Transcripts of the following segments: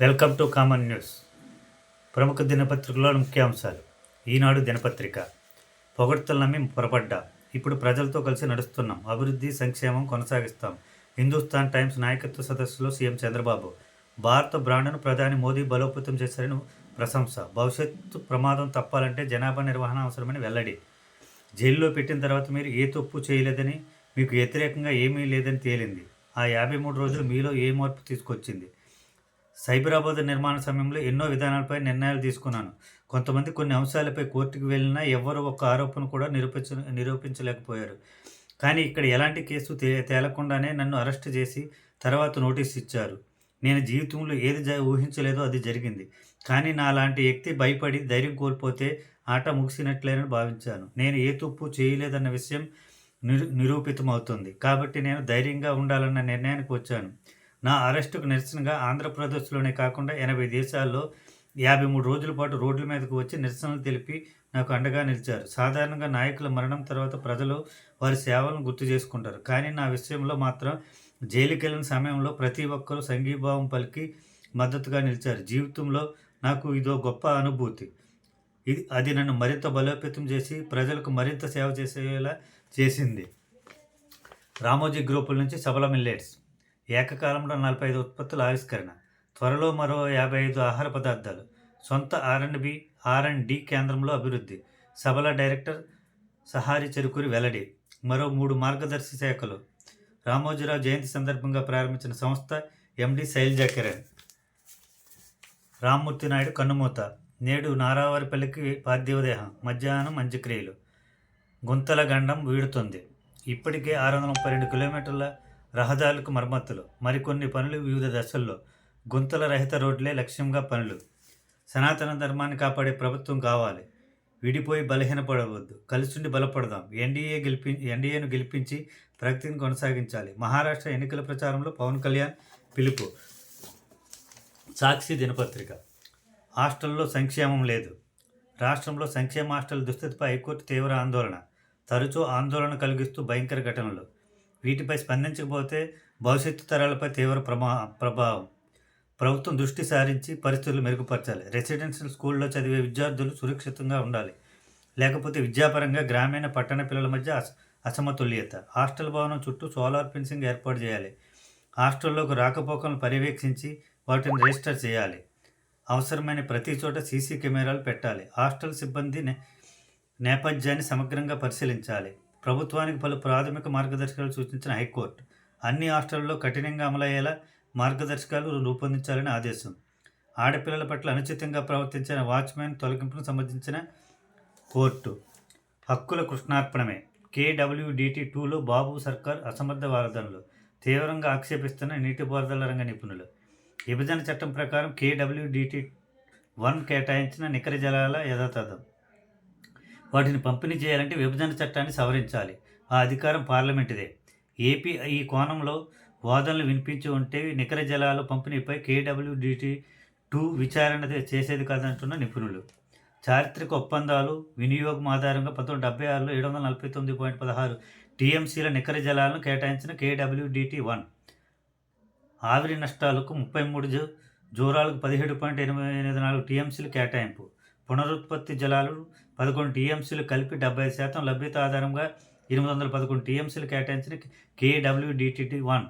Welcome to common news. ప్రముఖ దినపత్రికలో ముఖ్యాంశాలు. ఈనాడు దినపత్రిక. పొగడ్తలు నమ్మి పొరపడ్డా. ఇప్పుడు ప్రజలతో కలిసి నడుస్తున్నాం. అభివృద్ధి సంక్షేమం కొనసాగిస్తాం. హిందుస్థాన్ టైమ్స్ నాయకత్వ సదస్సులో సీఎం చంద్రబాబు. భారత బ్రాండ్ను ప్రధాని మోదీ బలోపేతం చేశారని ప్రశంస. భవిష్యత్తు ప్రమాదం తప్పాలంటే జనాభా నిర్వహణ అవసరమని వెల్లడి. జైల్లో పెట్టిన తర్వాత మీరు ఏ తప్పు చేయలేదని మీకు వ్యతిరేకంగా ఏమీ లేదని తేలింది. ఆ యాభై మూడు రోజులు మీలో ఏ మార్పు తీసుకొచ్చింది? సైబరాబాద్ నిర్మాణ సమయంలో ఎన్నో విధానాలపై నిర్ణయాలు తీసుకున్నాను. కొంతమంది కొన్ని అంశాలపై కోర్టుకు వెళ్ళినా ఎవ్వరు ఒక ఆరోపణ కూడా నిరూపించ నిరూపించలేకపోయారు. కానీ ఇక్కడ ఎలాంటి కేసు తే తేలకుండానే నన్ను అరెస్ట్ చేసి తర్వాత నోటీస్ ఇచ్చారు. నేను జీవితంలో ఏది జ ఊహించలేదో అది జరిగింది. కానీ నా లాంటి వ్యక్తి భయపడి ధైర్యం కోల్పోతే ఆట ముగిసినట్లేనని భావించాను. నేను ఏ తప్పు చేయలేదన్న విషయం నిరు నిరూపితమవుతుంది. కాబట్టి నేను ధైర్యంగా ఉండాలన్న నిర్ణయానికి వచ్చాను. నా అరెస్టుకు నిరసనగా ఆంధ్రప్రదేశ్లోనే కాకుండా ఎనభై దేశాల్లో యాభై మూడు రోజుల పాటు రోడ్ల మీదకు వచ్చి నిరసనలు తెలిపి నాకు అండగా నిలిచారు. సాధారణంగా నాయకుల మరణం తర్వాత ప్రజలు వారి సేవలను గుర్తు చేసుకుంటారు. కానీ నా విషయంలో మాత్రం జైలుకి వెళ్ళిన సమయంలో ప్రతి ఒక్కరూ సంఘీభావం పలికి మద్దతుగా నిలిచారు. జీవితంలో నాకు ఇదో గొప్ప అనుభూతి. ఇది అది నన్ను మరింత బలోపేతం చేసి ప్రజలకు మరింత సేవ చేసేలా చేసింది. రామోజీ గ్రూపుల నుంచి సబల మిల్లెట్స్ ఏకకాలంలో నలభై ఐదు ఉత్పత్తుల ఆవిష్కరణ త్వరలో మరో యాభై ఐదు ఆహార పదార్థాలు. సొంత R and B R and D కేంద్రంలో అభివృద్ధి. సభల డైరెక్టర్ సహారి చెరుకూరి వెల్లడి. మరో మూడు మార్గదర్శి శాఖలు. రామోజీరావు జయంతి సందర్భంగా ప్రారంభించిన సంస్థ ఎండి శైలజా కిరణ్ రామ్మూర్తి నాయుడు కన్నుమూత. నేడు నారావారిపల్లికి పార్థివదేహం. మధ్యాహ్నం అంత్యక్రియలు గుంతల గండం వీడుతుంది. ఇప్పటికే ఆరు వందల ముప్పై రెండు కిలోమీటర్ల రహదారులకు మరమ్మతులు మరికొన్ని పనులు వివిధ దశల్లో. గుంతల రహిత రోడ్లే లక్ష్యంగా పనులు. సనాతన ధర్మాన్ని కాపాడే ప్రభుత్వం కావాలి. విడిపోయి బలహీనపడవద్దు. కలిసిండి బలపడదాం. ఎన్డీఏ గెలిపి ఎన్డీఏను గెలిపించి ప్రగతిని కొనసాగించాలి. మహారాష్ట్ర ఎన్నికల ప్రచారంలో పవన్ కళ్యాణ్ పిలుపు. సాక్షి దినపత్రిక. హాస్టల్లో సంక్షేమం లేదు. రాష్ట్రంలో సంక్షేమ హాస్టల్ దుస్థితిపై హైకోర్టు తీవ్ర ఆందోళన. తరచూ ఆందోళన కలిగిస్తూ భయంకర ఘటనలు. వీటిపై స్పందించకపోతే భవిష్యత్తు తరాలపై తీవ్ర ప్రమా ప్రభావం. ప్రభుత్వం దృష్టి సారించి పరిస్థితులు మెరుగుపరచాలి. రెసిడెన్షియల్ స్కూల్లో చదివే విద్యార్థులు సురక్షితంగా ఉండాలి. లేకపోతే విద్యాపరంగా గ్రామీణ పట్టణ పిల్లల మధ్య అస అసమతుల్యత. హాస్టల్ భవనం చుట్టూ సోలార్ ఫెన్సింగ్ ఏర్పాటు చేయాలి. హాస్టల్లోకి రాకపోకలను పర్యవేక్షించి వాటిని రిజిస్టర్ చేయాలి. అవసరమైన ప్రతి చోట సీసీ కెమెరాలు పెట్టాలి. హాస్టల్ సిబ్బంది నేపథ్యాన్ని సమగ్రంగా పరిశీలించాలి. ప్రభుత్వానికి పలు ప్రాథమిక మార్గదర్శకాలు సూచించిన హైకోర్టు అన్ని హాస్టళ్ళలో కఠినంగా అమలయ్యేలా మార్గదర్శకాలు రూపొందించాలని ఆదేశం. ఆడపిల్లల పట్ల అనుచితంగా ప్రవర్తించిన వాచ్మెన్ తొలగింపును సంబంధించిన కోర్టు. హక్కుల కృష్ణార్పణమే. కేడబ్ల్యూడిటి టూలో బాబు సర్కార్ అసమర్థ వాదనలు తీవ్రంగా ఆక్షేపిస్తున్న నీటిపారుదల రంగ నిపుణులు. విభజన చట్టం ప్రకారం కేడబ్ల్యూడిటి వన్ కేటాయించిన నికర జలాల యథాతథం. వాటిని పంపిణీ చేయాలంటే విభజన చట్టాన్ని సవరించాలి. ఆ అధికారం పార్లమెంటుదే. ఏపీ ఈ కోణంలో వాదనలు వినిపించి ఉంటే నికర జలాల పంపిణీపై కేడబ్ల్యూడిటి టూ విచారణ చేసేది కాదంటున్న నిపుణులు. చారిత్రక ఒప్పందాలు వినియోగం ఆధారంగా పంతొమ్మిది డెబ్బై ఆరులో ఏడు వందల నలభై తొమ్మిది పాయింట్ పదహారు టీఎంసీల నికర జలాలను కేటాయించిన కేడబ్ల్యూడిటి వన్. ఆవిరి నష్టాలకు ముప్పై మూడు జూరాలకు పదిహేడు పాయింట్ ఎనిమిది ఎనిమిది నాలుగు టీఎంసీలు కేటాయింపు. పునరుత్పత్తి జలాలు పదకొండు టీఎంసీలు కలిపి డెబ్బై ఐదు శాతం లభ్యత ఆధారంగా ఎనిమిది వందల పదకొండు టీఎంసీలు కేటాయించిన కేడబ్ల్యూడిటిటి వన్.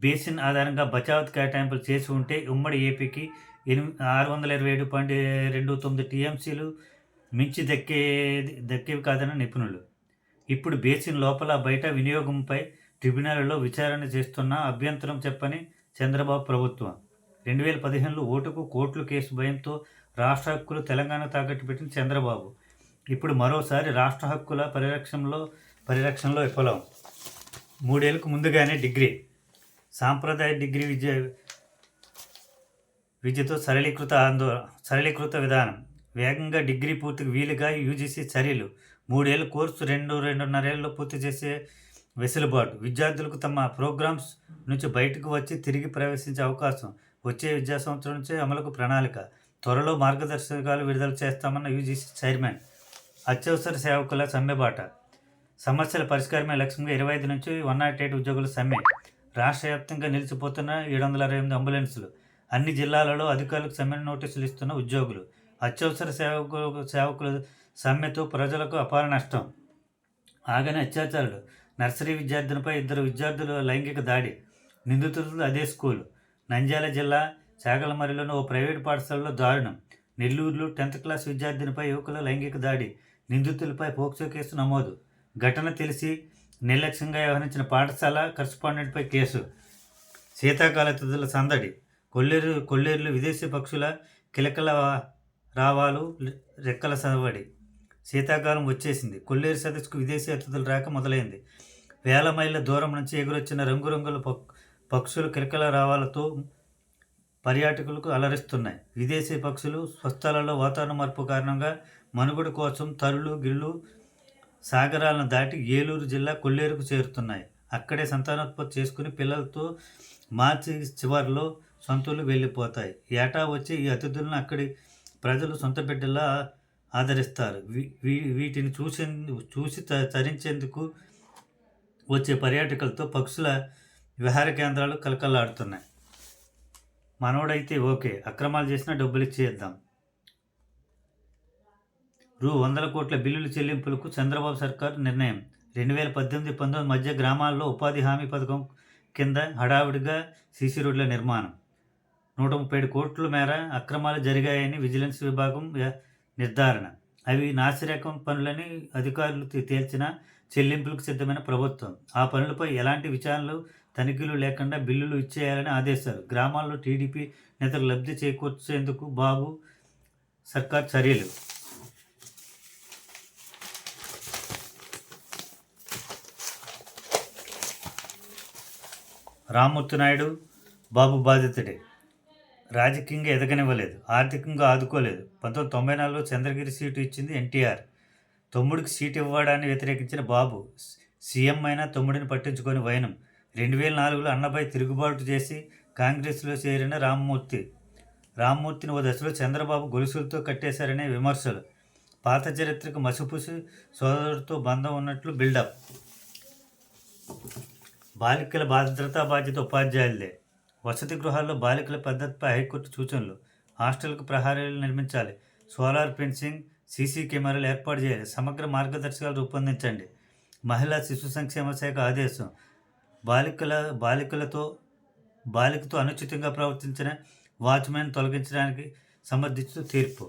బేసిన్ ఆధారంగా బచావత్ కేటాయింపులు చేసి ఉంటే ఉమ్మడి ఏపీకి ఎనిమిది ఆరు వందల ఇరవై ఏడు పాయింట్ రెండు తొమ్మిది టీఎంసీలు మించి దక్కేది దక్కేవి కాదని నిపుణులు. ఇప్పుడు బేసిన్ లోపల బయట వినియోగంపై ట్రిబ్యునల్లో విచారణ చేస్తున్న అభ్యంతరం చెప్పని చంద్రబాబు ప్రభుత్వం. రెండు వేల పదిహేనులో ఓటుకు కోట్లు కేసు భయంతో రాష్ట్ర హక్కులు తెలంగాణ తాకట్టు పెట్టిన చంద్రబాబు. ఇప్పుడు మరోసారి రాష్ట్ర హక్కుల పరిరక్షణలో పరిరక్షణలో విఫలం. మూడేళ్ళకు ముందుగానే డిగ్రీ. సాంప్రదాయ డిగ్రీ విద్య విద్యతో సరళీకృత ఆందోళన సరళీకృత విధానం. వేగంగా డిగ్రీ పూర్తికి వీలుగా యూజీసీ చర్యలు. మూడేళ్ళ కోర్సు రెండు రెండున్నరేళ్ళలో పూర్తి చేసే వెసులుబాటు. విద్యార్థులకు తమ ప్రోగ్రామ్స్ నుంచి బయటకు వచ్చి తిరిగి ప్రవేశించే అవకాశం. వచ్చే విద్యా సంవత్సరం నుంచే అమలుకు ప్రణాళిక. త్వరలో మార్గదర్శకాలు విడుదల చేస్తామన్న యూజీసీ చైర్మన్ అత్యవసర సేవకుల సమ్మెబాట సమస్యల పరిష్కారమే లక్ష్యంగా ఇరవై ఐదు నుంచి వన్ నాట్ ఎయిట్ ఉద్యోగుల సమ్మె. రాష్ట్ర వ్యాప్తంగా నిలిచిపోతున్న ఏడు వందల అరవై ఎనిమిది అంబులెన్సులు అన్ని జిల్లాలలో అధికారులకు సమ్మె నోటీసులు ఇస్తున్న ఉద్యోగులు. అత్యవసర సేవకు సేవకుల సమ్మెతో ప్రజలకు అపార నష్టం. ఆగని అత్యాచారులు నర్సరీ విద్యార్థినిపై ఇద్దరు విద్యార్థులు లైంగిక దాడి. నిందితులు అదే స్కూలు. నంద్యాల జిల్లా చాగలమరిలోని ఓ ప్రైవేట్ పాఠశాలలో దారుణం. నెల్లూరులో టెన్త్ క్లాస్ విద్యార్థినిపై యువకుల లైంగిక దాడి నిందితులపై పోక్సో కేసు నమోదు. ఘటన తెలిసి నిర్లక్ష్యంగా వ్యవహరించిన పాఠశాల కరస్పాండెంట్పై కేసు. శీతాకాల తిథుల సందడి. కొల్లేరు కొల్లేరులో విదేశీ పక్షుల కిలకల రావాలు రెక్కల సవడి. శీతాకాలం వచ్చేసింది. కొల్లేరు సదస్సుకు విదేశీ అతిథులు రాక మొదలైంది. వేల మైళ్ళ దూరం నుంచి ఎగురొచ్చిన రంగురంగుల పక్ పక్షులు కిలకల రావాలతో పర్యాటకులకు అలరిస్తున్నాయి. విదేశీ పక్షులు స్వస్థలాల్లో వాతావరణ మార్పు కారణంగా మనుగడ కోసం తరులు గిళ్ళు సాగరాలను దాటి ఏలూరు జిల్లా కొల్లేరుకు చేరుతున్నాయి. అక్కడే సంతానోత్పత్తి చేసుకుని పిల్లలతో మార్చి చివరిలో సొంతలు వెళ్ళిపోతాయి ఏటా వచ్చి ఈ అతిథులను అక్కడి ప్రజలు సొంత బిడ్డలా ఆదరిస్తారు. వీ- వీ- వీటిని చూసే చూసి త- తరించేందుకు వచ్చే పర్యాటకులతో పక్షుల విహార కేంద్రాలు కలకలాడుతున్నాయి. మనోడైతే ఓకే అక్రమాలు చేసినా డబ్బులు ఇచ్చేద్దాం. రూ వందల కోట్ల బిల్లుల చెల్లింపులకు చంద్రబాబు సర్కారు నిర్ణయం. రెండు వేల పద్దెనిమిది పంతొమ్మిది మధ్య గ్రామాల్లో ఉపాధి హామీ పథకం కింద హడావిడిగా సీసీ రోడ్ల నిర్మాణం. నూట ముప్పై ఏడు కోట్ల మేర అక్రమాలు జరిగాయని విజిలెన్స్ విభాగం నిర్ధారణ. అవి నాసిరకం పనులని అధికారులు తేల్చిన చెల్లింపులకు సిద్ధమైన ప్రభుత్వం. ఆ పనులపై ఎలాంటి విచారణలు తనిఖీలు లేకుండా బిల్లులు ఇచ్చేయాలని ఆదేశాలు. గ్రామాల్లో టీడీపీ నేతలు లబ్ధి చేకూర్చేందుకు బాబు సర్కార్ చర్యలు. రామ్మూర్తి నాయుడు బాబు బాధితుడే. రాజకీయంగా ఎదగనివ్వలేదు. ఆర్థికంగా ఆదుకోలేదు. పంతొమ్మిది తొంభై నాలుగులో చంద్రగిరి సీటు ఇచ్చింది ఎన్టీఆర్. తమ్ముడికి సీటు ఇవ్వడాన్ని వ్యతిరేకించిన బాబు సీఎం అయినా తమ్ముడిని పట్టించుకొని వైనం. రెండు వేల నాలుగులో అన్నపై తిరుగుబాటు చేసి కాంగ్రెస్లో చేరిన రామ్మూర్తి. రామ్మూర్తిని ఓ దశలో చంద్రబాబు గొలుసులతో కట్టేశారనే విమర్శలు. పాత చరిత్రకు మసిపూసి సోదరుడితో బంధం ఉన్నట్లు బిల్డప్. బాలికల భద్రతా బాధ్యత ఉపాధ్యాయులదే. వసతి గృహాల్లో బాలికల పద్ధతిపై హైకోర్టు సూచనలు. హాస్టల్కు ప్రహారీలు నిర్మించాలి. సోలార్ ఫెన్సింగ్ సీసీ కెమెరాలు ఏర్పాటు చేయాలి. సమగ్ర మార్గదర్శకాలు రూపొందించండి. మహిళా శిశు సంక్షేమ శాఖ ఆదేశం. బాలికల బాలికలతో బాలికతో అనుచితంగా ప్రవర్తించిన వాచ్మెన్ తొలగించడానికి సమర్థిస్తూ తీర్పు.